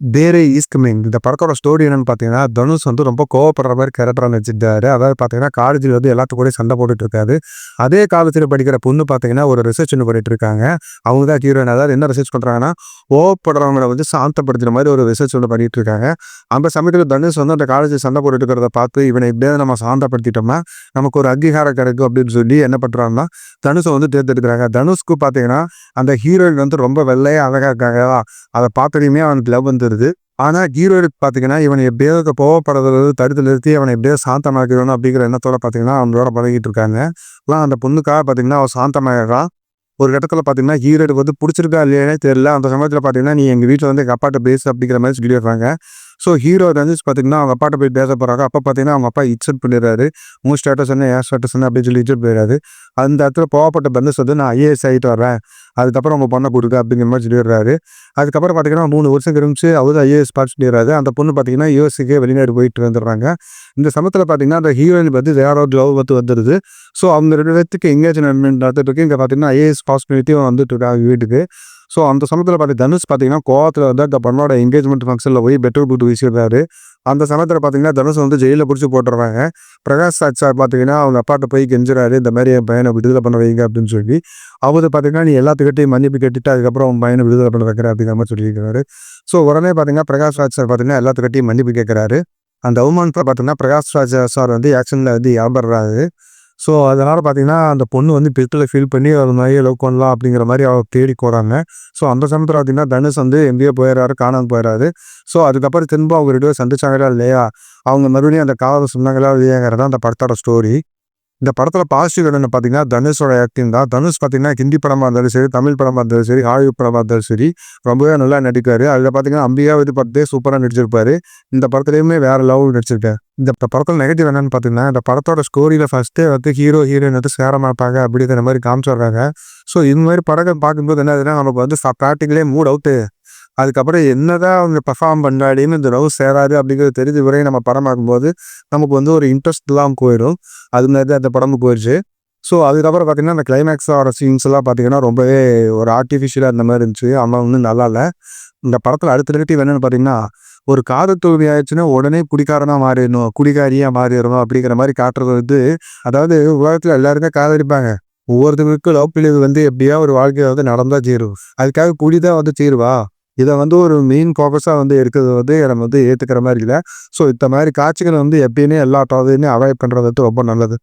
There is coming இந்த படத்தோட story என்னன்னு பார்த்தீங்கன்னா தனுஷ் வந்து ரொம்ப கோவப்படுற மாதிரி கேரக்டராக நடிச்சிருந்தாரு அதாவது பார்த்தீங்கன்னா காலேஜில் வந்து எல்லாத்து கூட சண்டை போட்டுட்டு இருக்காரு. அதே காலேஜில் படிக்கிற பொண்ணு பார்த்தீங்கன்னா ஒரு ரிசர்ச் ஒன்று பண்ணிட்டு இருக்காங்க. அவங்க தான் ஹீரோயின் அதாவது என்ன ரிசர்ச் பண்ணுறாங்கன்னா கோவப்படுறவங்களை வந்து சாந்தப்படுத்துகிற மாதிரி ஒரு ரிசர்ச் ஒன்று பண்ணிட்டு இருக்காங்க. அந்த சமயத்தில் தனுஷ் வந்து அந்த காலேஜில் சண்டை போட்டுட்டு இருக்கிறத பார்த்து இவனை இப்படியே நம்ம சாந்தப்படுத்திட்டோம்னா நமக்கு ஒரு அங்கீகாரம் கிடைக்கும் அப்படின்னு சொல்லி என்ன பண்ணுறாங்கன்னா தனுஷை வந்து தேர்ந்தெடுக்கிறாங்க. தனுஷ்க்கு பார்த்தீங்கன்னா அந்த ஹீரோயின் வந்து ரொம்ப வெள்ளையாக அழகாக இருக்காங்க. அதை பார்த்ததையுமே அவனுக்கு லவ் வந்துடுது ஆனால் ஹீரோயினுக்கு பார்த்தீங்கன்னா இவனை எப்படியாவது கோவப்படுறது தடுத்து நிறுத்தி அவனை எப்படியாவது சாந்தமாக்கிறணும் அப்படிங்கிற எண்ணத்தோட பார்த்தீங்கன்னா அவனோட பழகிட்டு இருக்காங்க. ஆனால் அந்த பொண்ணுக்காக பார்த்தீங்கன்னா அவன் சாந்தமாயிடுறான். ஒரு இடத்துல பார்த்தீங்கன்னா ஹீரோயினுக்கு வந்து பிடிச்சிருக்கா இல்லையானே தெரியல. அந்த சமயத்தில் பார்த்தீங்கன்னா நீ எங்கள் வீட்டில் வந்து எங்கள் அப்பாட்ட பேசு அப்படிங்கிற மாதிரி சொல்லிடுறாங்க. ஸோ ஹீரோ ரஞ்சித் பார்த்தீங்கன்னா அவங்க அப்பாட்ட போய் பேச போகிறாங்க அப்போ பார்த்தீங்கன்னா அவங்க அப்பா இச்சட் பண்ணிடுறாரு உங்கள் ஸ்டேட்டஸ் என்ன ஏன் ஸ்டேட்டஸ் என்ன அப்படின்னு சொல்லி இச்சட் போயிடாரு அந்த இடத்துல போகப்பட்ட பந்தஸ் வந்து நான் ஐஏஎஸ் ஆகிட்டு வரேன் அதுக்கப்புறம் உங்கள் பொண்ணை கொடுக்க அப்படிங்கிற மாதிரி சொல்லிடுறாரு அதுக்கப்புறம் பார்த்தீங்கன்னா மூணு வருஷம் கிரமிச்சு அவர் ஐஏஎஸ் பாஸ் பண்ணிடுறாரு அந்த பொண்ணு பார்த்தீங்கன்னா யூஎஸ்க்கு வெளிநாடு போயிட்டு வந்துடுறாங்க. இந்த சமயத்தில் பார்த்தீங்கன்னா அந்த ஹீரோயின் பற்றி வேற ஒரு லவ் பற்றி வந்துடுது ஸோ அவங்க ரெண்டு பேர்த்துக்கு எங்கேஜ்மெண்ட் நடந்துட்டு இருக்கு. இங்கே பார்த்தீங்கன்னா ஐஏஎஸ் பாஸ் பண்ணிட்டு வந்துட்டு இருக்காங்க வீட்டுக்கு. ஸோ அந்த சமயத்தில் பார்த்து தனுஷ் பார்த்தீங்கன்னா கோவத்தில் வந்து அந்த பொண்ணோட எங்கேஜ்மெண்ட் ஃபங்க்ஷனில் போய் பெட்ரோல் போட்டு வீசிடுறாரு அந்த சமயத்தில் பார்த்தீங்கன்னா தனுஷ் வந்து ஜெயிலில் பிடிச்சி போட்டுறாங்க பிரகாஷ் ராஜ் சார் பார்த்தீங்கன்னா அவங்க அப்பாட்ட போய் கெஞ்சுறாரு இந்த மாதிரி என் பையனை விடுதலை பண்ண வைங்க அப்படின்னு சொல்லி. அவர் பார்த்தீங்கன்னா நீ எல்லாத்துக்கிட்டையும் மன்னிப்பு கேட்டுட்டு அதுக்கப்புறம் உன் பையனை விடுதலை பண்ண வைக்கிற அப்படிங்கிற மாதிரி சொல்லியிருக்கிறாரு. ஸோ உடனே பார்த்தீங்கன்னா பிரகாஷ் ராஜ் சார் பார்த்தீங்கன்னா எல்லாத்துக்கிட்டையும் மன்னிப்பு கேட்குறாரு அந்த அவமானத்தில் பார்த்தீங்கன்னா பிரகாஷ் ராஜ் சார் வந்து ஆக்ஷனில் வந்து ஏற்படுறாரு ஸோ அதனால் பார்த்தீங்கன்னா அந்த பொண்ணு வந்து பெட்டில் ஃபீல் பண்ணி ஒரு மாதிரி லவ் பண்ணலாம் அப்படிங்கிற மாதிரி அவர் தேடி போகிறாங்க ஸோ அந்த சமயத்தில் பார்த்தீங்கன்னா தனுஷ் வந்து எங்கேயோ போயிடுறாரு காணாமல் போயிடுறாரு ஸோ அதுக்கப்புறம் திரும்ப அவங்க ரெண்டு பேரும் சந்திச்சாங்களா இல்லையா? அவங்க மறுபடியும் அந்த காதல் சொன்னாங்களா இல்லையாங்கிறது அந்த படத்தோட ஸ்டோரி இந்த படத்தில் பாசிட்டிவ் என்னென்னு பார்த்தீங்கன்னா தனுஷோட ஆக்டிங் தான். தனுஷ் பார்த்தீங்கன்னா ஹிந்தி படமாக இருந்தாலும் சரி தமிழ் படமாக இருந்தாலும் சரி ஹாலிவுட் படமாக இருந்தாலும் சரி ரொம்பவே நல்லா நடிக்காரு. அதில் பார்த்தீங்கன்னா அம்பியா இது படத்தே சூப்பராக நடிச்சிருப்பாரு. இந்த படத்துலையுமே வேற லவ் நடிச்சிருக்கேன் இந்த படத்தில் நெகட்டிவ் என்னன்னு பார்த்தீங்கன்னா இந்த படத்தோட ஸ்டோரியில் ஃபஸ்ட்டே வந்து ஹீரோ ஹீரோயின் வந்து சேர மாட்டாங்க அப்படிங்கிற மாதிரி காமிச்சிடுறாங்க ஸோ இந்த மாதிரி படங்கள் பார்க்கும்போது என்ன ஆகுதுன்னா நமக்கு வந்து ப்ராக்டிக்கலே மூட் அவுட்டு அதுக்கப்புறம் என்னதான் அவங்க பெர்ஃபார்ம் பண்ணாடின்னு இந்த லவ் சேராது அப்படிங்கிறது தெரிஞ்ச வரையும் நம்ம படம் பார்க்கும்போது நமக்கு வந்து ஒரு இன்ட்ரெஸ்ட் இல்லாமல் போயிடும். அது மாதிரி தான் அந்த படமும் போயிடுச்சு ஸோ அதுக்கப்புறம் பார்த்தீங்கன்னா அந்த கிளைமேக்ஸ் ஆகிற சீன்ஸ் எல்லாம் பார்த்தீங்கன்னா ரொம்பவே ஒரு ஆர்டிஃபிஷியலாக இருந்த மாதிரி இருந்துச்சு. ஆனால் ஒன்றும் நல்லா இல்லை. இந்த படத்தில் அடுத்த நெகட்டிவ் என்னென்னு பார்த்தீங்கன்னா ஒரு காதல் தோல்வி ஆயிடுச்சுன்னா உடனே குடிக்காரனாக மாறிடணும் குடிகாரியாக மாறிடணும் அப்படிங்கிற மாதிரி காட்டுறது வந்து அதாவது உலகத்தில் எல்லாருமே காதலிப்பாங்க. ஒவ்வொருத்தருக்கும் லவ் பிழிவு வந்து எப்படியா ஒரு வாழ்க்கையை வந்து நடந்தால் தீரும். அதுக்காக குடி தான் வந்து தீருவா இதை வந்து ஒரு மெயின் ஃபோக்கஸாக வந்து இருக்கிறது வந்து நம்ம வந்து ஏற்றுக்கிற மாதிரி இல்லை. ஸோ இந்த மாதிரி காட்சிகளை வந்து எப்பயுமே எல்லா டாதையுமே அவாய்ட் பண்ணுறது வந்து ரொம்ப நல்லது.